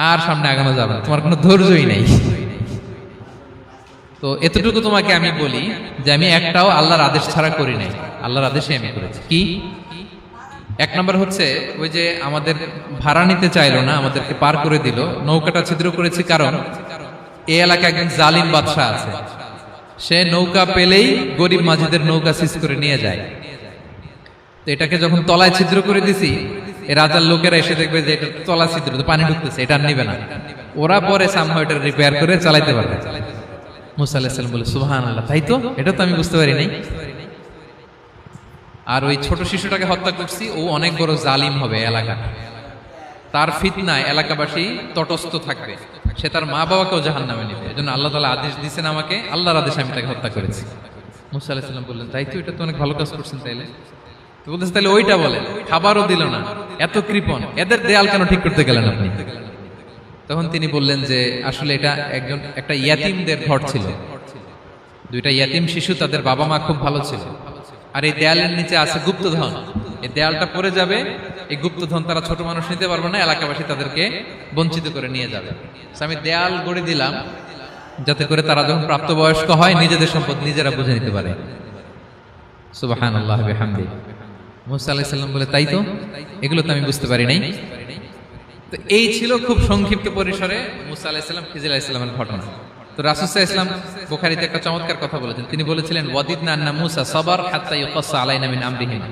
আর সামনে আগানো যাবে না। তোমার কোনো ধৈর্যই নেই। তো এতটুকু তোমাকে আমি বলি যে আমি একটাও আল্লাহর আদেশ ছাড়া করি নাই। আল্লাহর আদেশে আমি করেছি। কি? এক নম্বর হচ্ছে ওই যে আমাদের ভাড়া নিতে চাইলো না, আমাদেরকে পার করে দিল। নৌকাটা ছিদ্র করেছি কারণ এ এলাকায় একজন জালিম বাদশাহ আছে। সে নৌকা পেলেই গরিব মাঝিদের নৌকা সিজ করে নিয়ে যায়। তো এটাকে যখন তলায় ছিদ্র করে দিছি রাজার লোকেরা এসে দেখবে যে এটা তলা ছিদ্র পানি ঢুকতেছে, এটা নিবে না। ওরা পরে এটা রিপেয়ার করে চালাইতে পারবে। মুসা আলাহিসাল্লাম বলে সুহান আল্লাহ তাই তো? এটা তো আমি বুঝতে পারি নাই। আর ওই ছোট শিশুটাকে হত্যা করছি, ও অনেক বড় জালিম হবে এলাকা। তার ফিতনায় এলাকাবাসী তটস্থ থাকবে। সে তার মা বাবাকেও জাহান নামে নেবে। এই জন্য আল্লাহ তালা আদেশ দিয়েছেন আমাকে, আল্লাহর আদেশ আমি তাকে হত্যা করেছি। মুসা আলাহিসাল্লাম বললেন, তাই তো? এটা তো অনেক ভালো কাজ করছেন তাইলে? বলতেছে তাহলে ওইটা বলে খাবারও দিল না। এত কৃপণ, এদের দেয়াল কেন ঠিক করতে গেলেন আপনি? তখন তিনি বললেন যে, আসলে এটা একজন, একটা ইয়াতিমদের ঘর ছিল। দুইটা ইয়াতিম শিশু, তাদের বাবা মা খুব ভালো ছিল। আর এই দেয়ালের নিচে আছে গুপ্তধন। এই দেয়ালটা পড়ে যাবে, এই গুপ্তধন তারা ছোট মানুষ নিতে পারবে না, এলাকাবাসী তাদেরকে বঞ্চিত করে নিয়ে যাবে। আমি দেয়াল গড়ে দিলাম, যাতে করে তারা যখন প্রাপ্তবয়স্ক হয়, নিজেদের সম্পদ নিজেরা বুঝে নিতে পারে। সুবাহান আল্লাহ হামদি মুসা বলে, তাই তো? এগুলো তো আমি বুঝতে পারি নাই। তো এই ছিল খুব সংক্ষিপ্ত পরিসরে মুসা আলাহিসাল্লাম আলাহিসাল্লামের ঘটনা। তো রাসুসাহ ইসলাম বুখারিতে একটা চমৎকার কথা বলেছেন। তিনি বলেছিলেন ওয়াদিদ না মুসা সবার হাত্তা ইউকাসা আলাইনা মিন আমরিহিম।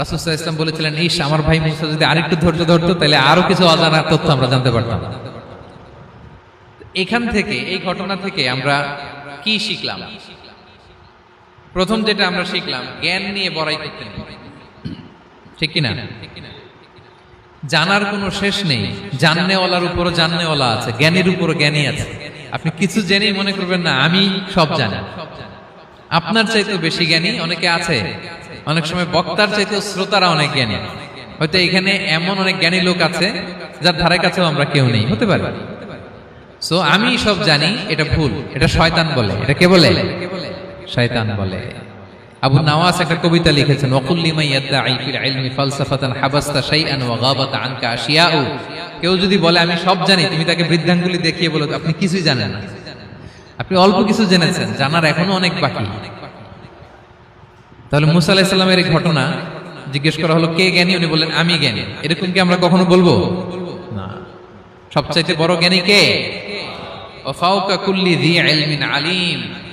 রাসুসাহ ইসলাম বলেছিলেন ইস আমার ভাই মুসা যদি আরেকটু ধৈর্য ধরতো, তাহলে আরও কিছু অজানা তথ্য আমরা জানতে পারতাম। এখান থেকে, এই ঘটনা থেকে আমরা কি শিখলাম? প্রথম যেটা আমরা শিখলাম, জ্ঞান নিয়ে বড়াই করতে নেই ঠিক কিনা? জানার কোনো শেষ নেই। জাননেওয়ালার উপরও জাননেওয়ালা আছে, জ্ঞানীর উপরও জ্ঞানী আছে। আপনি কিছু জেনেই মনে করবেন না, আমি সব জানি। আপনার চাইতেও বেশি জ্ঞানী অনেকে আছে। অনেক সময় বক্তার চাইতেও শ্রোতারা অনেক জ্ঞানী। হয়তো এখানে এমন অনেক জ্ঞানী লোক আছে, যার ধারে কাছেও আমরা কেউ নেই। হতে পারে। সো আমি সব জানি, এটা ভুল। এটা শয়তান বলে। এটা কে বলে? শয়তান বলে। আবু নাওয়াস একটা কবিতা লিখেছেন ওয়াকুল্লিমা ইয়াদ্দাঈ ফিল ইলমি ফালসাফাতান হাবাসতা শাইআন ওয়া গাবাত আনকা আশিয়াউ। কেউ যদি বলে, আমি সব জানি, তুমি তাকে বৃদ্ধাঙ্গুলি দেখিয়ে বলো, আপনি কিছুই জানেন না। আপনি অল্প কিছু জেনেছেন, জানার এখনও অনেক বাকি। তাহলে মুসা আলাইহিস সালামের এই ঘটনা জিজ্ঞেস করা হলো, কে জ্ঞানী? উনি বললেন, আমি জ্ঞানী। এরকম কি আমরা কখনো বলব? না। সবচাইতে বড় জ্ঞানী কে? ওয়াফাউকা কুল্লি ইলমিন আলিম।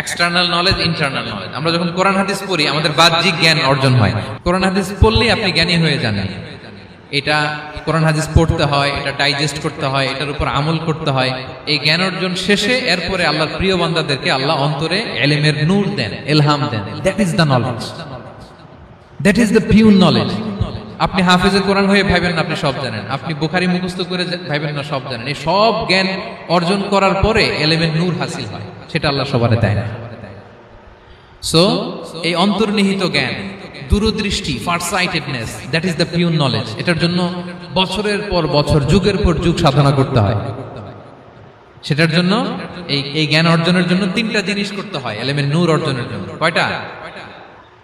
এক্সটার্নাল নলেজ ইন্টারনাল নলেজ আমরা যখন কোরআন হাদিস পড়ি, আমাদের বাহ্যিক জ্ঞান অর্জন হয়। কোরআন হাদিস পড়লেই আপনি জ্ঞানী হয়ে যান। এটা কোরআন হাদিস পড়তে হয়, এটা ডাইজেস্ট করতে হয়, এটার উপর আমল করতে হয়। এই জ্ঞান অর্জন শেষে এরপরে আল্লাহর প্রিয় বান্দাদেরকে আল্লাহ অন্তরে এলেমের নূর দেন, এলহাম দেন। That is the knowledge that is the pure knowledge আপনি হাফেজে কোরআন হয়ে ভাইবেন না, আপনি সব জানেন। আপনি বুখারি মুখস্থ করে ভাইবেন না, সব জানেন। এই সব জ্ঞান অর্জন করার পরে এলেমের নূর হাসিল হয়, সেটা আল্লাহ সবার দেয় না। সো এই অন্তর্নিহিত জ্ঞান, দূরদৃষ্টি farsightedness that is the pure knowledge এটার জন্য বছরের পর বছর, যুগের পর যুগ সাধনা করতে হয়। সেটার জন্য এই এই জ্ঞান অর্জনের জন্য তিনটা জিনিস করতে হয় এলেমেন নূর অর্জনের জন্য। কয়টা?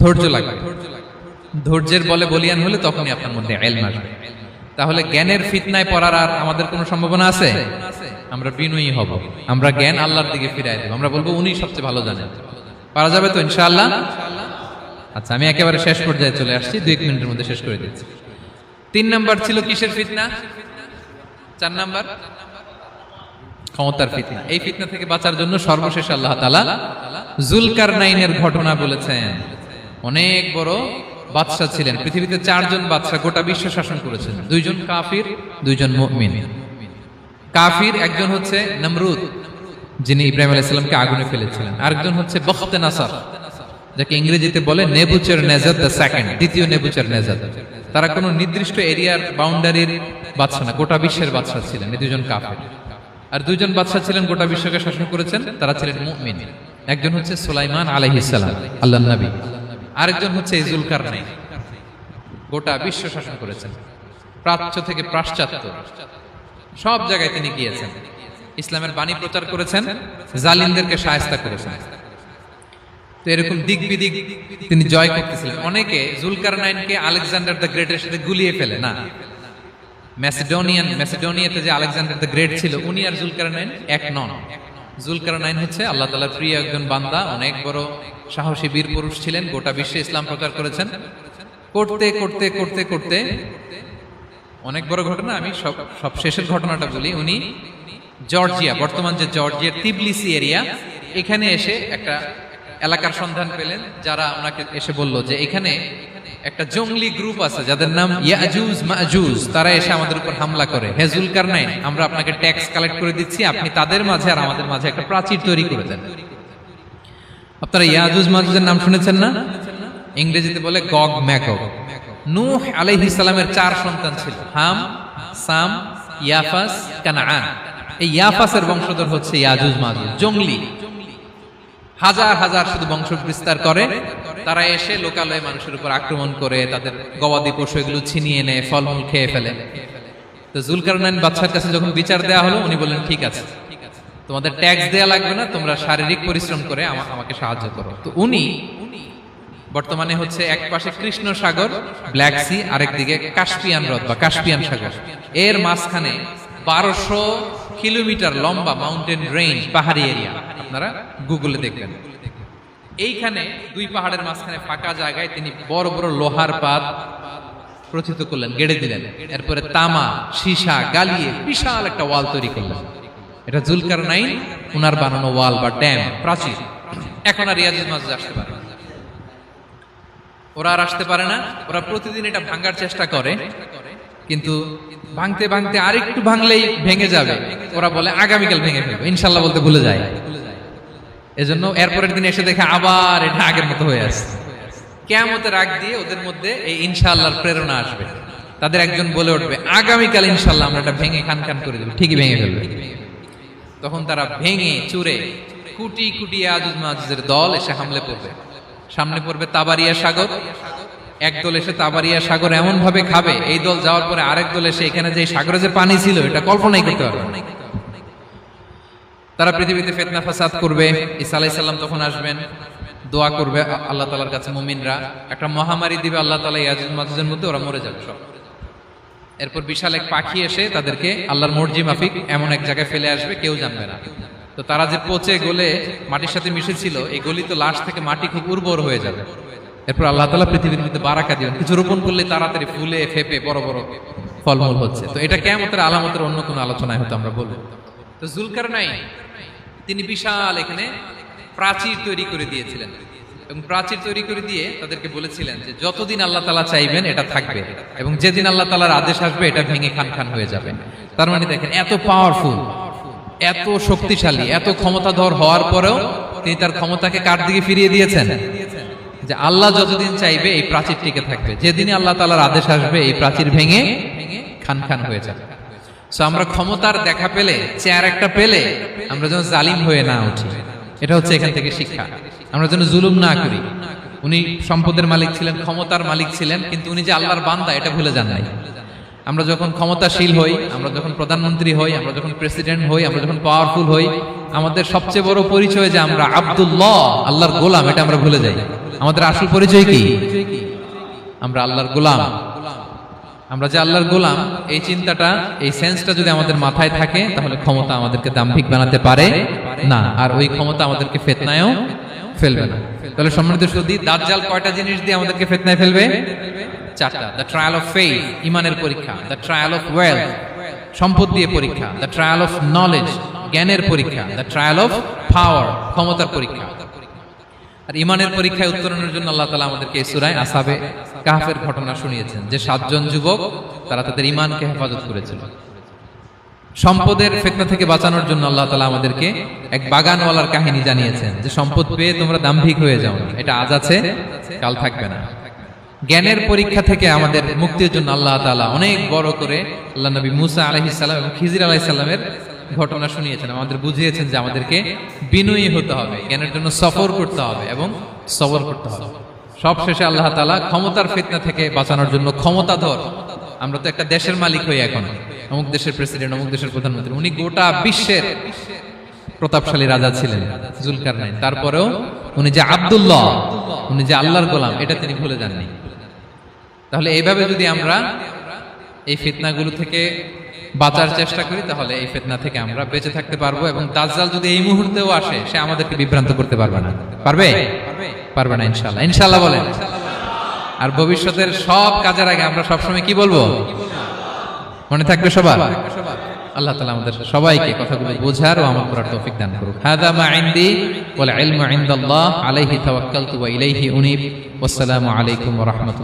ধৈর্য লাগবে ধৈর্যের বলে বলিয়ান হলে তখনই আপনার মধ্যে এলম আসবে। তাহলে জ্ঞানের ফিতনায় পড়ার আর আমাদের কোনো সম্ভাবনা আছে? আমরা বিনয়ী হব। আমরা জ্ঞান আল্লাহর দিকে ফিরাই দেব। আমরা বলব উনি সবচেয়ে ভালো জানেন। পারা যাবে তো ইনশাআল্লাহ? আচ্ছা আমি একেবারে শেষ পর্যায়ে চলে আসছি। দুই এক মিনিটের মধ্যে শেষ করে দিচ্ছি। তিন নাম্বার ছিল কিসের ফিতনা? চার নাম্বার? ক্ষমতার ফিতনা। এই ফিতনা থেকে বাঁচার জন্য সর্বশেষ আল্লাহ তালা জুলকার নাইনের ঘটনা বলেছেন। অনেক বড় বাদশাহ ছিলেন। পৃথিবীতে চারজন বাদশাহ গোটা বিশ্ব শাসন করেছেন। দুইজন কাফির, দুইজন মুমিন। কাফির একজন হচ্ছে নমরুদ, যিনি ইব্রাহিম আলাইসাল্লামকে আগুনে ফেলেছিলেন। আরেকজন হচ্ছে বখতে নাসার, যাকে ইংরেজিতে বলে নেবুচের নেজাদ দ্য সেকেন্ড, দ্বিতীয় নেবুচের নেজাদ। তারা কোনো নির্দিষ্ট এরিয়ার বাউন্ডারির বাদশা না, গোটা বিশ্বের বাদশা ছিলেন। এই দুজন কাফের। আর দুইজন বাদশা ছিলেন, গোটা বিশ্বকে শাসন করেছেন, তারা ছিলেন মুমিন। একজন হচ্ছে সুলাইমান আলাইহিসসালাম আল্লাহ নবী। আরেকজন হচ্ছে ইজুলকার নাই গোটা বিশ্ব শাসন করেছেন। প্রাচ্য থেকে পাশ্চাত্য। সব জায়গায় তিনি গিয়েছেন। ইসলামের বাণী প্রচার করেছেন, জালিমদেরকে সায়স্তা করেছেন। তো এরকম দিক বিদিক তিনি জয় করতেছিলেন। অনেকে জুলকার নাইনকে আলেকজান্ডার দ্য গ্রেটের সাথে গুলিয়ে ফেলে, না। ম্যাসিডোনিয়ান ম্যাসিডোনিয়াতে যে আলেকজান্ডার দ্য গ্রেট ছিল, উনি আর জুলকার নাইন এক নন। জুলকার নাইন হচ্ছে আল্লাহ তালার প্রিয় একজন বান্দা, অনেক বড় সাহসী বীর পুরুষ ছিলেন, গোটা বিশ্বে ইসলাম প্রচার করেছেন। করতে করতে করতে করতে অনেক বড় ঘটনা, আমি সব সব শেষের ঘটনাটা বলি। উনি জর্জিয়া, বর্তমান যে জর্জিয়ার তিবলিসি এরিয়া, এখানে এসে একটা এলাকার সন্ধান পেলেন, যারা ওনাকে এসে বলল যে এখানে একটা জঙ্গলি গ্রুপ আছে যাদের নাম ইয়াজুজ, মাজুজ, তারা এসে আমাদের উপর হামলা করে। হেজুল কারনাইন আমরা আপনাকে ট্যাক্স কালেক্ট করে দিচ্ছি, আপনি তাদের মাঝে আর আমাদের মাঝে একটা প্রাচীর তৈরি করে দেন। আপনারা ইয়াজুজ, মাজুজের নাম শুনেছেন না? ইংরেজিতে বলে গগ ম্যাকক নূহ আলাইহিস সালামের চার সন্তান ছিল। হাম, সাম, ইয়াফাস, কানাআন। এই ইয়াফাসের বংশধর হচ্ছে ইয়াজুজ, মাজুজ। জঙ্গলি। হাজার হাজার শুধু বংশ বিস্তার করে। তারা এসে লোকালয়ে মানুষের উপর আক্রমণ করে তাদের গবাদি পশু এগুলো ছিনিয়ে নেয় ফলমূল খেয়ে ফেলে। তো জুলকারনাইন বাচ্চার কাছে যখন বিচার দেওয়া হলো, উনি বললেন, ঠিক আছে। তোমাদের ট্যাক্স দেয়া লাগবে না, তোমরা শারীরিক পরিশ্রম করে আমাকে সাহায্য করো। তো উনি বর্তমানে হচ্ছে এক পাশে কৃষ্ণ সাগর, ব্ল্যাক সি, আরেক দিকে কাস্পিয়ান হ্রদ বা কাস্পিয়ান সাগর। এর মাঝখানে বারোশো কিলোমিটার লম্বা মাউন্টেন রেঞ্জ পাহাড়ি এরিয়া আপনারা গুগলে দেখবেন। এইখানে দুই পাহাড়ের মাঝখানে ফাঁকা জায়গায় তিনি বড় বড় লোহার পাত প্রথিত করলেন, গেড়ে দিলেন। এরপরে তামা, সীসা গালিয়ে বিশাল একটা ওয়াল তৈরি করলেন। এটা জুলকার নাইন উনার বানানো ওয়াল বা ড্যাম, প্রাচীর। এখন আর রিয়াজুল মাঝে আসতে পারে ওরা আর আসতে পারে না। ওরা প্রতিদিন এটা ভাঙার চেষ্টা করে, কিন্তু ভাঙতে ভাঙতে আরেকটু ভাঙলেই ভেঙে যাবে। ওরা বলে, আগামীকাল ভেঙে ফেলবে। ইনশাল্লাহ বলতে ভুলে যায়। এজন্য এরপরের দিন এসে দেখে আবার এটা আগের মতো হয়ে আসছে। কেয়ামতের আগ দিয়ে ওদের মধ্যে এই ইনশাআল্লাহর প্রেরণা আসবে। তাদের একজন বলে উঠবে আগামীকাল ইনশাল্লাহ আমরা এটা ভেঙে খান খান করে দেবো। ঠিকই ভেঙে ফেলবে। তখন তারা ভেঙে চুরে কুটি কুটি আজুজ মাজুজের দল এসে হামলে পড়বে। সামনে পড়বে তাবারিয়া সাগর। এক দল এসে তাবারিয়া সাগর এমন ভাবে খাবে এই দল যাওয়ার পরে আরেক দল এসে এখানে যে সাগরে যে পানি ছিল এটা কল্পনাই করতে পারবে না। তারা পৃথিবীতে ফেতনা ফাসাদ করবে, ঈসা আলাইহিস সালাম তখন আসবেন, দোয়া করবে আল্লাহ তালার কাছে মুমিনরা। একটা মহামারী দিবে আল্লাহ তালা মাজুজের মধ্যে, ওরা মরে যাবে সব। এরপর বিশাল এক পাখি এসে তাদেরকে আল্লাহর মর্জি মাফিক এমন এক জায়গায় ফেলে আসবে, কেউ জানবে না। তো তারা যে পচে গলে মাটির সাথে মিশেছিল, এই গলিত লাশ থেকে মাটি খুব উর্বর হয়ে যাবে। এরপর আল্লাহ তালা পৃথিবীর মধ্যে বারাকা দিবেন। কিছু রোপণ করলে তাড়াতাড়ি ফুলে, ফেপে, বড় বড় ফলমূল হচ্ছে। তো এটা কেমন আলামতের অন্য কোনো আলোচনায় হয়তো আমরা বলব তো জুলকার নাই তিনি বিশাল এখানে প্রাচীর তৈরি করে দিয়েছিলেন। এবং প্রাচীর তৈরি করে দিয়ে তাদেরকে বলেছিলেন যে, যতদিন আল্লাহ তালা চাইবেন, এটা থাকবে। এবং যেদিন আল্লাহ তালার আদেশ আসবে, এটা ভেঙে খান খান হয়ে যাবে। তার মানে দেখেন, এত পাওয়ারফুল এত শক্তিশালী, এত ক্ষমতাধর হওয়ার পরেও তিনি তার ক্ষমতাকে কার দিকে ফিরিয়ে দিয়েছেন? যে আল্লাহ যতদিন চাইবে, এই প্রাচীর টিকে থাকবে। যেদিনই আল্লাহ তালার আদেশ আসবে, এই প্রাচীর ভেঙে খান খান হয়ে যাবে। সো আমরা ক্ষমতার দেখা পেলে, চেয়ার একটা পেলে, আমরা যেন জালিম হয়ে না উঠি। এটা হচ্ছে এখান থেকে শিক্ষা। আমরা যেন জুলুম না করি। উনি সম্পদের মালিক ছিলেন, ক্ষমতার মালিক ছিলেন, কিন্তু উনি যে আল্লাহর বান্দা, এটা ভুলে যান নাই। আমরা যখন ক্ষমতাশীল হই, আমরা যখন প্রধানমন্ত্রী হই, আমরা যখন প্রেসিডেন্ট হই, আমরা যখন পাওয়ারফুল হই, আমাদের সবচেয়ে বড় পরিচয় যে আমরা আব্দুল্লাহ, আল্লাহর গোলাম, এটা আমরা ভুলে যাই। আমাদের আসল পরিচয় কি? আমরা আল্লাহর গোলাম। আমরা যে আল্লাহর গোলাম, এই চিন্তাটা, এই সেন্সটা যদি আমাদের মাথায় থাকে, তাহলে ক্ষমতা আমাদেরকে দাম্ভিক বানাতে পারে। না, আর ওই ক্ষমতা আমাদেরকে ফেতনায়ও ফেলবে না। তাহলে সম্মানিত সদী দাজ্জাল কয়টা জিনিস দিয়ে আমাদেরকে ফেতনায় ফেলবে? দ্য ট্রায়াল অফ ইমানের পরীক্ষা। ট্রায়াল অফ সম্পদ দিয়ে পরীক্ষা। দ্য ট্রায়াল অফ নলেজ জ্ঞানের পরীক্ষা। দ্য ট্রায়াল অফ পাওয়ার ক্ষমতার পরীক্ষা। আর ইমানের পরীক্ষায় উত্তরণের জন্য আল্লাহ তালা আমাদেরকে এই সুরায় আসাবে। কাহাফের ঘটনা শুনিয়েছেন, যে সাতজন যুবক, তারা তাদের ইমানকে হেফাজত করেছিল সম্পদের ফেতনা থেকে বাঁচানোর জন্য আল্লাহ তালা আমাদেরকে এক বাগানওয়ালার কাহিনী জানিয়েছেন, যে সম্পদ পেয়ে তোমরা দাম্ভিক হয়ে যাও। এটা আজ আছে, কাল থাকবে না জ্ঞানের পরীক্ষা থেকে আমাদের মুক্তির জন্য আল্লাহ তালা অনেক বড় করে আল্লাহ নবী মুসা আলহিসাল্লাম এবং খিজির আলাহিসাল্লামের ঘটনা শুনিয়েছেন, আমাদের বুঝিয়েছেন যে আমাদেরকে বিনয়ী হতে হবে, জ্ঞানের জন্য সফর করতে হবে এবং সবর করতে হবে সব শেষে আল্লাহ তালা ক্ষমতার ফিতনা থেকে বাঁচানোর জন্য ক্ষমতাধর। আমরা তো একটা দেশের মালিক হই এখন। অমুক দেশের প্রেসিডেন্ট অমুক দেশের প্রধানমন্ত্রী। উনি গোটা বিশ্বের প্রতাপশালী রাজা ছিলেন জুলকার নাই তারপরেও উনি যে আব্দুল্লাহ, উনি যে আল্লাহর গোলাম, এটা তিনি ভুলে যাননি। তাহলে এইভাবে যদি আমরা এই ফিতনাগুলো থেকে বাঁচার চেষ্টা করি, তাহলে এই ফেতনা থেকে আমরা বেঁচে থাকতে পারব এবং দাজ্জাল যদি এই মুহূর্তেও আসে, সে আমাদেরকে বিভ্রান্ত করতে পারবে না। পারবে? পারবে না ইনশাল্লাহ ইনশাল্লাহ বলেন। আর ভবিষ্যতের সব কাজের আগে আমরা সবসময় কি বলব? মনে থাকবে সবার? আল্লাহ তালা আমাদের সবাইকে কথাগুলো বোঝার ও আমল করার তৌফিক দান করুক। হাদা মা ইনদি ওয়াল ইলমু ইনদাল্লাহ আলাইহি তাওয়াক্কালতু ওয়া ইলাইহি উনীব। ওয়াসসালামু আলাইকুম ওয়া রাহমাতুল্লাহ।